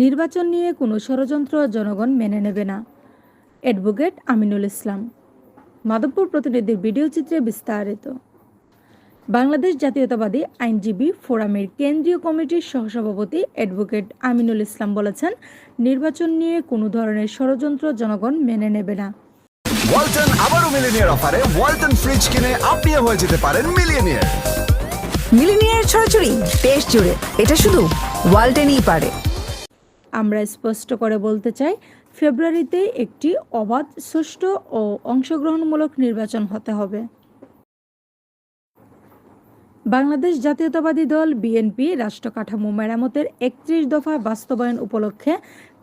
নির্বাচন নিয়ে কোনো ষড়যন্ত্র জনগণ মেনে নেবে না। অ্যাডভোকেট আমিনুল ইসলাম। মাধবপুর প্রতিনিধির ভিডিও চিত্রে বিস্তারিত। বাংলাদেশ জাতীয়তাবাদী আইনজীবী ফোরামের কেন্দ্রীয় কমিটির সহসভাপতি অ্যাডভোকেট আমিনুল ইসলাম বলেছেন নির্বাচন নিয়ে কোনো ধরনের ষড়যন্ত্র জনগণ মেনে নেবে না। ওয়ালটন আবারও মিলিনিয়ার অফারে ওয়ালটন ফ্রিজ কিনে আপনিও হয়ে যেতে পারেন মিলিয়নিয়ার মিলিনিয়ার ছড়াছড়ি দেশ জুড়ে এটা শুধু ওয়ালটেনই পারে। আমরা স্পষ্ট করে বলতে চাই, ফেব্রুয়ারিতে একটি অবাধ, সুষ্ঠু ও অংশগ্রহণমূলক নির্বাচন হতে হবে। বাংলাদেশ জাতীয়তাবাদী দল, বিএনপি রাষ্ট্র কাঠামো মেরামতের একত্রিশ দফা বাস্তবায়ন উপলক্ষে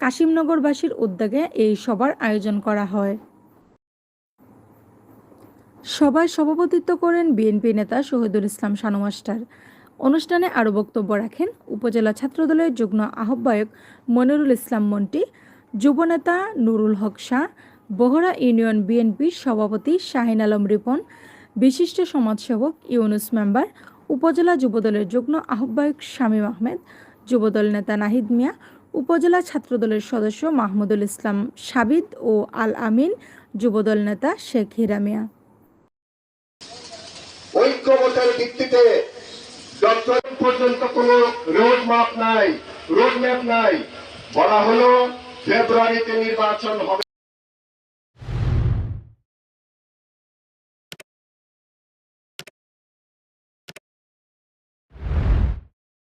কাশিমনগরবাসীর উদ্যোগে এই সভার আয়োজন করা হয়। সভায় সভাপতিত্ব করেন বিএনপি নেতা শহীদুল ইসলাম শানু মাস্টার। অনুষ্ঠানে আরও বক্তব্য রাখেন উপজেলা ছাত্রদলের যুগ্ম আহ্বায়ক মনিরুল ইসলাম মন্টি, যুবনেতা নুরুল হক শাহ, বহরা ইউনিয়ন বিএনপির সভাপতি শাহিন আলম রিপন, বিশিষ্ট সমাজসেবক ইউনুস মেম্বার, উপজেলা যুবদলের যুগ্ম আহ্বায়ক শামীম আহমেদ, যুবদল নেতা নাহিদ মিয়া, উপজেলা ছাত্রদলের সদস্য মাহমুদুল ইসলাম সাবিদ ও আল আমিন, যুবদল নেতা শেখ হিরা মিয়া। ঐক্যমতের ভিত্তিতে যতক্ষণ পর্যন্ত কোনো রোড ম্যাপ নাই রোড ম্যাপ নাই বলা হলো ফেব্রুয়ারিতে নির্বাচন হবে।